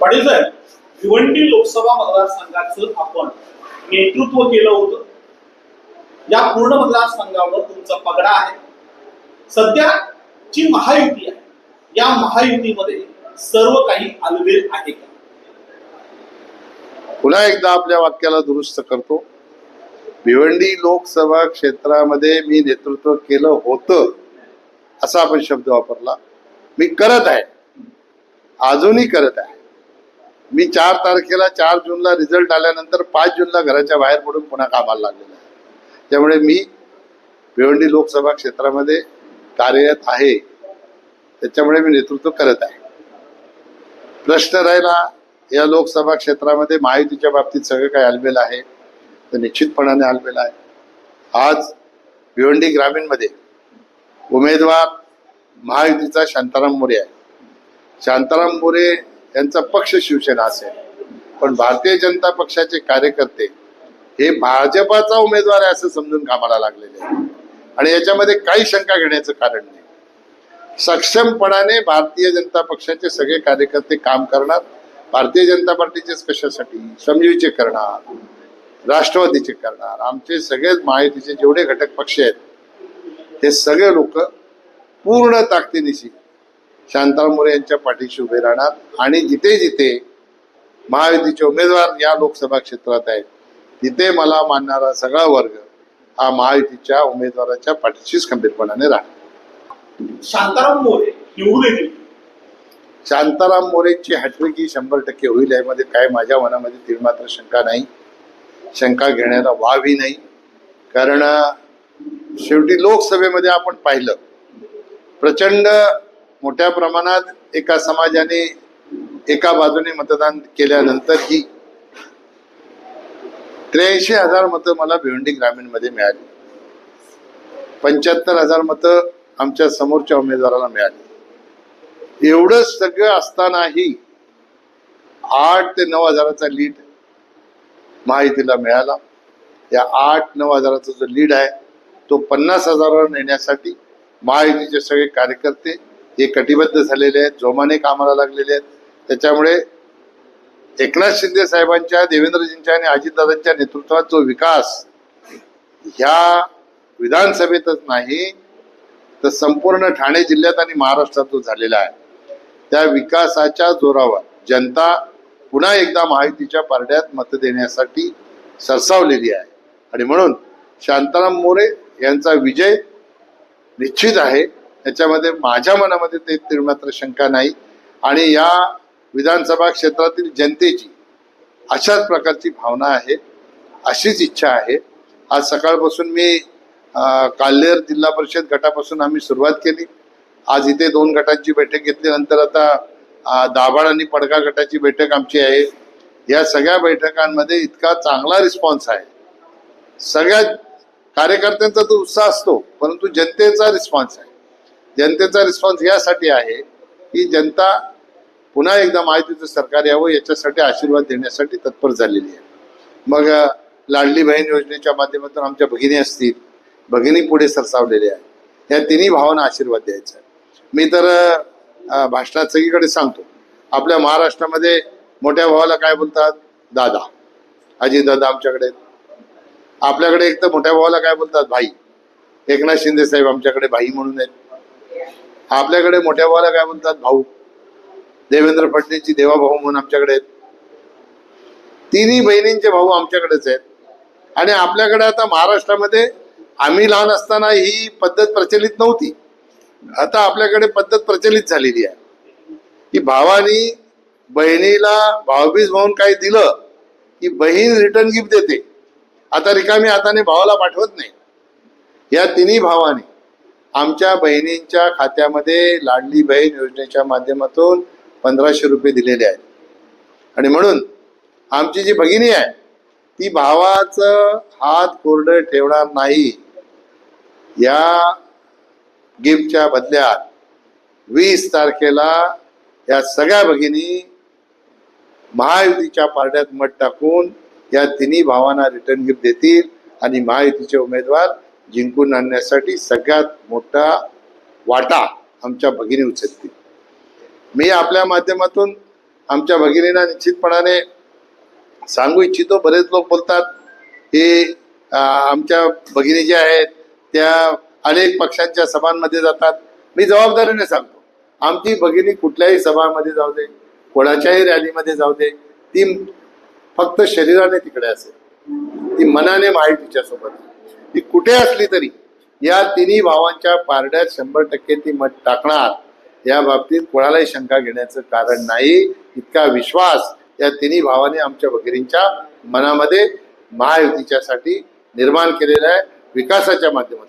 पाटील साहेब भिवंडी लोकसभा मतदारसंघाचं आपण नेतृत्व केलं होतं. या पूर्ण मतदारसंघावर तुमचा पगडा आहे. सध्या जी महायुती आहे. या महायुतीमध्ये सर्व काही अलबेल आहे का? पुन्हा एकदा आपल्या वाक्याला दुरुस्त करतो. भिवंडी लोकसभा क्षेत्रामध्ये मी नेतृत्व केलं होतं असा आपण शब्द वापरला. मी करत आहे. अजूनही करत आहे. मी चार तारखेला चार जूनला रिझल्ट आल्यानंतर पाच जूनला घराच्या बाहेर पडून पुन्हा कामाला लागलेलं आहे. त्यामुळे मी भिवंडी लोकसभा क्षेत्रामध्ये कार्यरत आहे. त्याच्यामुळे मी नेतृत्व करत आहे. प्रश्न राहिला या लोकसभा क्षेत्रामध्ये माहितीच्या बाबतीत सगळं काही आलमेलं आहे. तर निश्चितपणाने आलमेलं आहे. आज भिवंडी ग्रामीणमध्ये उमेदवार महायुतीचा शांताराम मोरे आहे शांताराम मोरे यांचा पक्ष शिवसेना असेल. पण भारतीय जनता पक्षाचे कार्यकर्ते हे भाजपाचा उमेदवार आहे असं समजून कामाला लागलेले आहे आणि याच्यामध्ये काही शंका घेण्याचं कारण नाही. सक्षमपणाने भारतीय जनता पक्षाचे सगळे कार्यकर्ते काम करणार भारतीय जनता पार्टीचेच कशासाठी समजीचे करणार राष्ट्रवादीचे करणार. आमचे सगळेच महायुतीचे जेवढे घटक पक्ष आहेत हे सगळे लोक पूर्ण ताकदीनिशी शांताराम मोरे यांच्या पाठीशी उभे राहणार. आणि जिथे जिथे महायुतीचे उमेदवार या लोकसभा क्षेत्रात आहेत तिथे मला मानणारा सगळा वर्ग हा महायुतीच्या उमेदवाराच्या पाठीशीच खंबीरपणाने राहणार. शांताराम मोरे निवडून शांताराम मोरेची हॅट्रिक ही शंभर टक्के होईल यामध्ये काय माझ्या मनामध्ये तीळ मात्र शंका नाही. शंका घेण्याला वावही नाही. कारण शेवटी लोकसभेमध्ये आपण पाहिलं प्रचंड मोठ्या प्रमाणात एका समाजाने एका बाजूने मतदान केल्यानंतर ही त्र्याऐंशी हजार मतं मला भिवंडी ग्रामीणमध्ये मिळाली. पंच्याहत्तर हजार मतं आमच्या समोरच्या उमेदवाराला मिळाली. एवढं सगळं असतानाही आठ ते नऊ हजाराचा लीड महायुतीला मिळाला. या आठ नऊ हजाराचा जो लीड आहे तो पन्नास हजारावर नेण्यासाठी महायुतीचे सगळे कार्यकर्ते हे कटिबद्ध झालेले आहेत जोमाने कामाला लागलेले आहेत. त्याच्यामुळे एकनाथ शिंदे साहेबांच्या देवेंद्रजींच्या आणि अजितदादांच्या नेतृत्वात जो विकास ह्या विधानसभेतच नाही तर संपूर्ण ठाणे जिल्ह्यात आणि महाराष्ट्रात जो झालेला आहे. त्या विकासाच्या जोरावर जनता पुन्हा एकदा महायुतीच्या पारड्यात मत देण्यासाठी सरसावलेली आहे. आणि म्हणून शांताराम मोरे यांचा विजय निश्चित आहे. याच्यामध्ये माझ्या मनामध्ये ते तीळ मात्र शंका नाही. आणि या विधानसभा क्षेत्रातील जनतेची अशाच प्रकारची भावना आहे अशीच इच्छा आहे. आज सकाळपासून मी काल्लेर काल्हेर जिल्हा परिषद गटापासून आम्ही सुरुवात केली. आज इथे दोन गटांची बैठक घेतली. नंतर आता दाभाड आणि पडगा गटाची बैठक आमची आहे. या सगळ्या बैठकांमध्ये इतका चांगला रिस्पॉन्स आहे. सगळ्या कार्यकर्त्यांचा तो उत्साह असतो परंतु जनतेचा रिस्पॉन्स आहे. जनतेचा रिस्पॉन्स यासाठी आहे की जनता पुन्हा एकदा माहितीचं सरकार यावं याच्यासाठी आशीर्वाद देण्यासाठी तत्पर झालेली आहे. मग लाडली बहीण योजनेच्या माध्यमातून आमच्या भगिनी असतील भगिनी पुढे सरसावलेल्या आहेत. या तिन्ही भावांना आशीर्वाद द्यायचा मी तर भाषणात सगळीकडे सांगतो. आपल्या महाराष्ट्रामध्ये मोठ्या भावाला काय बोलतात? दादा. अजित दादा आमच्याकडे आपल्याकडे एक तर मोठ्या भावाला काय बोलतात? भाई. एकनाथ शिंदे साहेब आमच्याकडे भाई म्हणून आहेत. आपल्याकडे मोठ्या भावाला काय म्हणतात? भाऊ. देवेंद्र फडणवीसची देवाभाऊ म्हणून आमच्याकडे आहेत. तिन्ही बहिणींचे भाऊ आमच्याकडेच आहेत. आणि आपल्याकडे आता महाराष्ट्रामध्ये आम्ही लहान असताना ही पद्धत प्रचलित नव्हती. आता आपल्याकडे पद्धत प्रचलित झालेली आहे. की भावानी बहिणीला भावबीज म्हणून काही दिलं की बहीण रिटर्न गिफ्ट देते. आता रिकामी हाताने भावाला पाठवत नाही. या तिन्ही भावाने. आमच्या बहिणींच्या खात्यामध्ये लाडली बहीण योजनेच्या माध्यमातून पंधराशे रुपये दिलेले आहेत. आणि म्हणून आमची जी भगिनी आहे ती भावाचं हात कोरडं ठेवणार नाही. या गिफ्टच्या बदल्यात वीस तारखेला या सगळ्या भगिनी महायुतीच्या पारड्यात मत टाकून या तिन्ही भावांना रिटर्न गिफ्ट देतील आणि महायुतीचे उमेदवार जिंकून आणण्यासाठी सगळ्यात मोठा वाटा आमच्या भगिनी उचलतील. मी आपल्या माध्यमातून आमच्या भगिनींना निश्चितपणाने सांगू इच्छितो बरेच लोक बोलतात की आमच्या भगिनी ज्या आहेत त्या अनेक पक्षांच्या सभांमध्ये जातात. मी जबाबदारीने सांगतो आमची भगिनी कुठल्याही सभामध्ये जाऊ दे कोणाच्याही रॅलीमध्ये जाऊ दे ती फक्त शरीराने तिकडे असेल. ती मनाने माहीत तिच्यासोबत आहे. ती कुठे असली तरी. या तिन्ही भावांच्या पारड्यात शंभर टक्के ती मत टाकणार. या बाबतीत कोणालाही शंका घेण्याचं कारण नाही. इतका विश्वास या तिन्ही भावाने आमच्या भगिनींच्या मनामध्ये महायुतीच्यासाठी निर्माण केलेला आहे. विकासाच्या माध्यमातून.